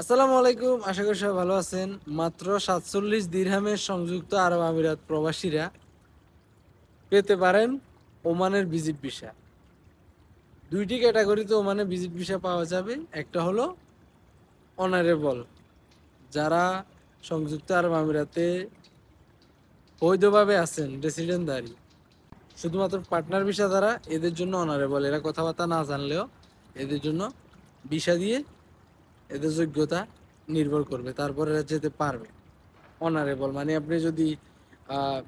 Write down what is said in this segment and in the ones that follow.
আসসালামু আলাইকুম, আশা করি সবাই ভালো আছেন। মাত্র সাতচল্লিশ দিরহামের সংযুক্ত আরব আমিরাত প্রবাসীরা পেতে পারেন ওমানের ভিজিট ভিসা। দুইটি ক্যাটাগরিতে ওমানে ভিজিট ভিসা পাওয়া যাবে। একটা হলো অনারেবল যারা সংযুক্ত আরব আমিরাতে বৈধভাবে আছেন রেসিডেন্টদারি শুধুমাত্র পার্টনার ভিসা দ্বারা এদের জন্য অনারেবল এরা কথাবার্তা না জানলেও এদের জন্য ভিসা দিয়ে এদের যোগ্যতা নির্ভর করবে, তারপরে যেতে পারবে। অনারেবল মানে আপনি যদি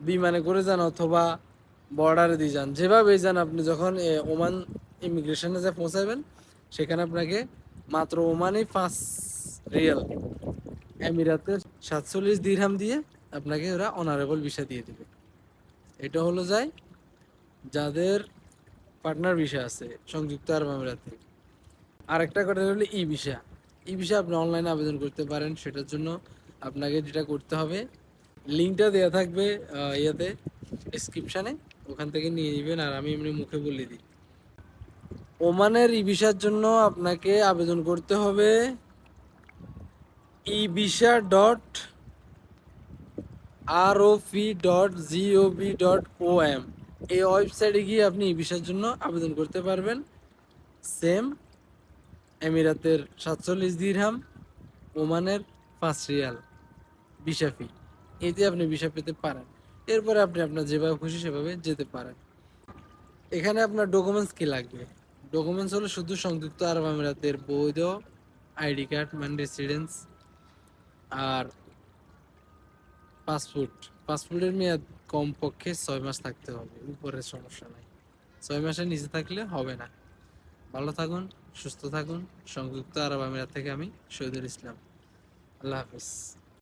বিমানে করে যান অথবা বর্ডারে দিয়ে যান, যেভাবেই যান, আপনি যখন ওমান ইমিগ্রেশনে যে পৌঁছাবেন, সেখানে আপনাকে মাত্র ওমানেই পাঁচ রিয়াল, এমিরাতের সাতচল্লিশ দিরহাম দিয়ে আপনাকে ওরা অনারেবল ভিসা দিয়ে দেবে। এটা হলো যায় যাদের পার্টনার ভিসা আছে, সংযুক্ত আরব আমিরাতে। আরেকটা কথা হলো ই ভিসা ই ভিসা আপনি অনলাইনে আবেদন করতে পারেন, সেটার জন্য আপনাকে যেটা করতে হবে লিঙ্কটা দেওয়া থাকবে ইয়েতে ডিসক্রিপশানে ওখান থেকে নিয়ে নেবেন আর আমি এমনি মুখে বলে দিই। ওমানের ই ভিসার জন্য আপনাকে আবেদন করতে হবে e visa dot R O P dot GOV dot O M এই ওয়েবসাইটে গিয়ে আপনি ই ভিসার জন্য আবেদন করতে পারবেন। সেম এমিরাতের সাতচল্লিশ দিরহাম, ওমানের পাঁচ রিয়াল ভিসা ফি এতে আপনি ভিসা পেতে পারেন। এরপরে আপনি আপনার যেভাবে খুশি সেভাবে যেতে পারেন। এখানে আপনার ডকুমেন্টস কি লাগবে? ডকুমেন্টস হলো শুধু সংযুক্ত আরব আমিরাতের বৈধ আইডি কার্ড মানে রেসিডেন্স আর পাসপোর্ট পাসপোর্টের মেয়াদ কমপক্ষে ছয় মাস থাকতে হবে। উপরের সমস্যা নাই। ছয় মাসের নিচে থাকলে হবে না। ভালো থাকুন। সুস্থ থাকুন সংযুক্ত আরব আমিরাত থেকে আমি শহীদুল ইসলাম। আল্লাহ হাফিজ।